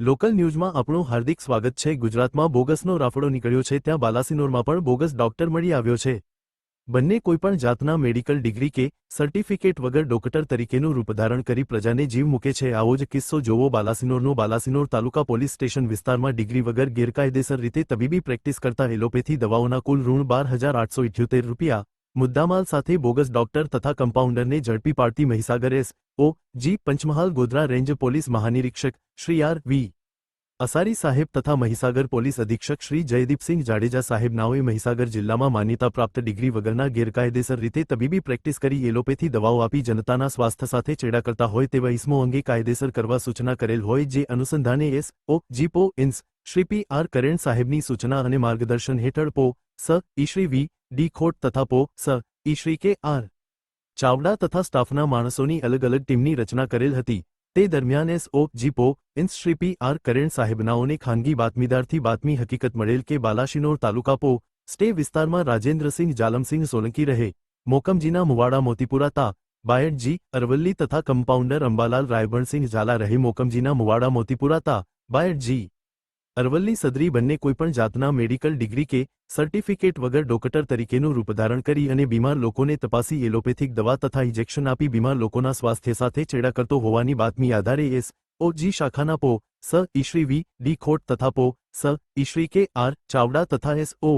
Local ન્યૂઝમાં આપણું હાર્દિક સ્વાગત છે. ગુજરાતમાં બોગસનો રાફડો નીકળ્યો છે. ત્યાં બાલાસિનોરમાં પણ બોગસ ડોક્ટર મળી આવ્યો છે. બંને કોઈપણ જાતના મેડિકલ ડિગ્રી કે સર્ટિફિકેટ વગર ડોક્ટર તરીકેનું રૂપધારણ કરી પ્રજાને જીવ મૂકે છે. આવો જ કિસ્સો જોવો. બાલાસિનોરનો બાલાસિનોર તાલુકા પોલીસ સ્ટેશન વિસ્તારમાં ડિગ્રી વગર ગેરકાયદેસર રીતે તબીબી પ્રેક્ટિસ કરતા એલોપેથી દવાઓના કુલ ઋણ બાર હજાર આઠસો ઇઠ્યોતેર રૂપિયા મુદ્દામાલ સાથે બોગસ ડોક્ટર તથા કમ્પાઉન્ડરને ઝડપી પાડતી Mahisagar S O G Panchmahal Godhra range police મહાનિરીક્ષક Shri R V. Asari સાહેબ તથા મહીસાગર પોલીસ અધિક્ષક શ્રી જયદીપસિંહ જાડેજા સાહેબ નાઓએ મહીસાગર જિલ્લામાં માન્યતા પ્રાપ્ત ડિગ્રી વગરના ગેરકાયદેસર રીતે તબીબી પ્રેક્ટિસ કરી એલોપેથી દવાઓ આપી જનતાના સ્વાસ્થ્ય સાથે ચેડા કરતા હોય તેવા ઇસમો અંગે કાયદેસર કરવા સૂચના કરેલ હોય જે અનુસંધાને એસ ઓ જીપો ઇન્સ શ્રી પી આર કરેણ સાહેબની સૂચના અને માર્ગદર્શન હેઠળ પો, સ ઈશ્રી વી, ડી ખોટ તથા પો, સ ઈશ્રી કે આર. ચાવડા તથા સ્ટાફના માણસોની અલગ અલગ ટીમની રચના કરેલ હતી. તે દરમિયાન એસ ઓ જીપો ઇન્સ શ્રી પી આર કરેણ સાહેબનાઓને ખાનગી બાતમીદારથી બાતમી હકીકત મળેલ કે બાલાશિનોર તાલુકા પો, સ્ટે વિસ્તારમાં રાજેન્દ્રસિંહ જાલમસિંહ સોલંકી રહે. મોકમજીના મુવાડા મોતીપુરા તા, બાયડજી, અરવલ્લી તથા કમ્પાઉન્ડર અંબાલાલ રાયબણસિંહ ઝાલા રહે મોકમજીના મુવાડા મોતીપુરા તા, બાયડજી. અરવલ્લી સદરી બંને કોઈપણ જાતના મેડિકલ ડિગ્રી કે સર્ટિફિકેટ વગર ડોક્ટર તરીકેનું રૂપધારણ કરી અને બીમાર લોકોને તપાસી એલોપેથિક દવા તથા ઇન્જેક્શન આપી બીમાર લોકોના સ્વાસ્થ્ય સાથે ચેડા કરતો હોવાની બાતમી આધારે એસ ઓ જી શાખાના પો સ ઈશ્રી વી ડી ખોટ તથા પો સ ઈશ્રી કે આર ચાવડા તથા એસ ઓ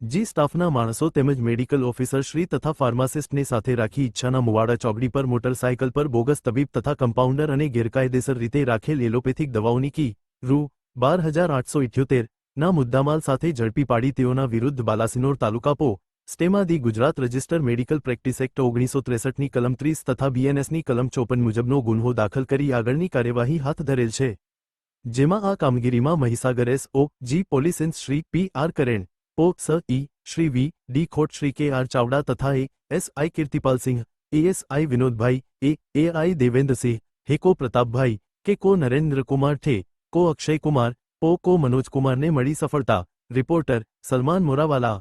જી સ્ટાફના માણસો તેમજ મેડિકલ ઓફિસર શ્રી તથા ફાર્માસિસ્ટને સાથે રાખી ઈચ્છાના મુવાડા ચોકડી પર મોટરસાયકલ પર બોગસ તબીબ તથા કમ્પાઉન્ડર અને ગેરકાયદેસર રીતે રાખેલ એલોપેથિક દવાઓની કી રૂ બાર હજાર આઠસો ઇઠ્યોતેર ના મુદ્દામાલ સાથે ઝડપી પાડી તેઓના વિરુદ્ધ બાલાસિનોર તાલુકા પો. સ્ટેમાં Gujarat register medical practice act ઓગણીસો ત્રેસઠની કલમ ત્રીસ તથા બીએનએસની કલમ ચોપન મુજબનો ગુન્હો દાખલ કરી આગળની કાર્યવાહી હાથ ધરેલ છે. જેમાં આ કામગીરીમાં Mahisagar S O, G police ઇન્સ Shri P R Karen, પો સ ઈ, શ્રી વી, ડી ખોટ, શ્રી કે આર ચાવડા તથા A S I Kirtipalsinh ASI Vinodbhai, A AI Devendrasinh હેકો Pratapbhai, કે કો નરેન્દ્રકુમાર ઠે કો અક્ષય કુમાર પો કો મનોજ કુમારને મળી સફળતા રિપોર્ટર સલમાન મોરાવાલા.